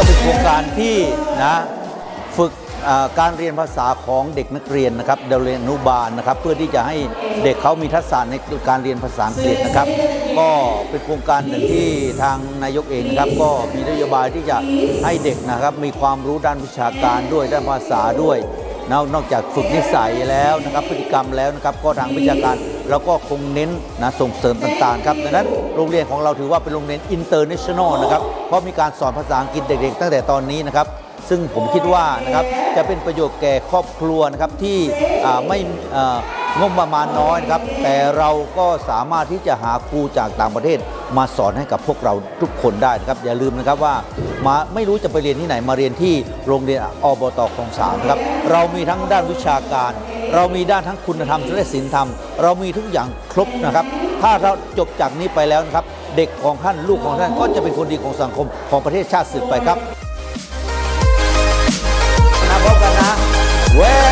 ็เป็นโครงการที่นะฝึกการเรียนภาษาของเด็กนักเรียนนะครับเรียนอนุบาลนะครับ เพื่อที่จะให้เด็กเขามีทักษะในการเรียนภาษาอังกฤษนะครับ ก็เป็นโครงการหนึ่งที่ทางนายกเองนะครับก็มีนโยบายที่จะให้เด็กนะครับ มีความรู้ด้านวิชาการด้วยด้านภาษาด้วยนอกนอกจากฝึกนิสัยแล้วนะครับพฤติกรรมแล้วนะครับก็ทางวิชาการ เราก็คงเน้นนะส่งเสริมต่างๆครับดังนั้นโรงเรียนของเราถือว่าเป็นโรงเรียนอินเตอร์เนชั่นแนลนะครับเพราะมีการสอนภาษาอังกฤษเด็กๆ ตั้งแต่ตอนนี้นะครับซึ่งผมคิดว่านะครับจะเป็นประโยชน์แก่ครอบครัวนะครับที่ไม่งบประมาณน้อยนะครับ แต่เราก็สามารถที่จะหาครูจากต่างประเทศ มาสอนให้กับพวกเราทุกคนได้นะครับ อย่าลืมนะครับว่ามาไม่รู้จะไปเรียนที่ไหนมาเรียนที่โรงเรียนอบตคลองสามครับ เรามีทั้งด้านวิชาการ เรามีด้านทั้งคุณธรรมและศีลธรรม เรามีทุกอย่างครบนะครับ ถ้าเราจบจากนี้ไปแล้วนะครับ เด็กของท่านลูกของท่านก็จะเป็นคนดีของสังคมของประเทศชาติสืบไปครับนะพบกันนะเว้